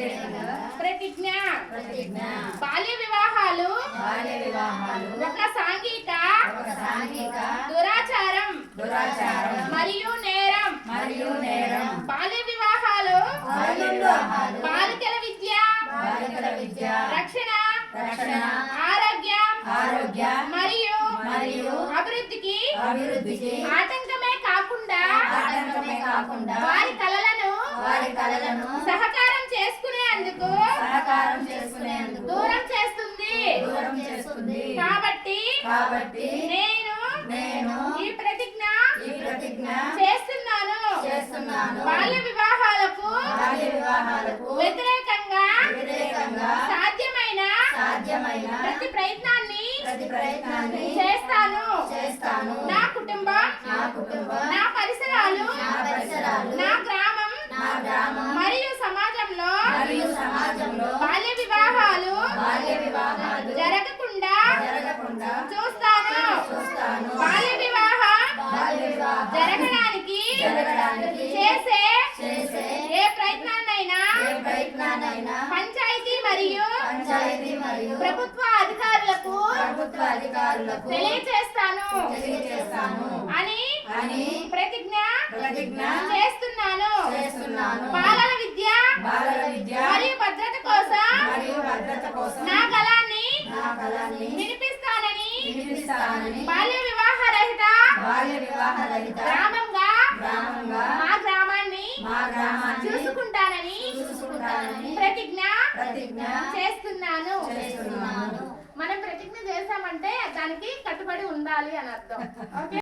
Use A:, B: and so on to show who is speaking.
A: ప్రతిజ్ఞ. బాల్య వివాహాలు. ఒక సాంఘిక. దురాచారం. మరియు నేరం.
B: మరియు నేరం.
A: బాల్య వివాహాలు. బాలికల విద్య.
B: బాలికల విద్య.
A: రక్షణ.
B: రక్షణ.
A: ఆరోగ్యం.
B: ఆరోగ్య.
A: మరియు
B: మరియు
A: అభివృద్ధికి.
B: అభివృద్ధికి.
A: ఆటంకమే కాకుండా
B: ఆటంకమే కాకుండా
A: వారి కలలను
B: వారి కళలను
A: సహకారం కాబట్టి నేను
B: నేను
A: ఈ ప్రతిజ్ఞ
B: ఈ ప్రతిజ్ఞ
A: చేస్తున్నాను.
B: చేస్తున్నాను.
A: బాల్య వివాహాలకు
B: బాల్య వివాహాలకు
A: వ్యతిరేకంగా
B: వ్యతిరేకంగా
A: సాధ్యమైన
B: సాధ్యమైన
A: ప్రతి ప్రయత్నాన్ని
B: ప్రతి ప్రయత్నాన్ని
A: చేస్తాను నా కుటుంబం
B: నా కుటుంబం
A: నా పరిసరాలు
B: నా పరిసరాలు
A: నా గ్రామం
B: నా గ్రామం
A: మరియు సమాజంలో
B: మరియు సమాజంలో
A: బాల్య వివాహాలు
B: బాల్య వివాహాలు
A: జరగకుండా
B: జరగకుండా
A: చూస్తాను
B: చూస్తాను.
A: బాల్య వివాహం
B: బాల్య వివాహం
A: జరగడానికి
B: జరగడానికి
A: చేసే
B: చేసే
A: ఏ ప్రయత్నాన్నైనా
B: ఏ ప్రయత్నాన్నైనా
A: పంచాయతీ మరియు
B: పంచాయతీ మరియు
A: ప్రభుత్వ అధికారులకు
B: ప్రభుత్వ అధికారులకు
A: తెలియచేస్తాను
B: తెలియజేస్తాను
A: అని
B: అని
A: ప్రతిజ్ఞ
B: ప్రతిజ్ఞ
A: చేస్తున్నాను.
B: చేస్తున్నాను.
A: బాలల విద్య
B: బాలల విద్య
A: మరియు భద్రత కోసం
B: మరియు భద్రత కోసం
A: నా కళాన్ని
B: నా కళాన్ని
A: వినిపిస్తానని
B: వినిపిస్తానని
A: బాల్య వివాహ రహిత
B: బాల్య వివాహ రహిత
A: ప్రతిజ్ఞ
B: ప్రతిజ్ఞ
A: చేస్తున్నాను.
B: చేస్తున్నాను.
A: మనం ప్రతిజ్ఞ చేశామంటే దానికి కట్టుబడి ఉండాలి అని అర్థం. ఓకే?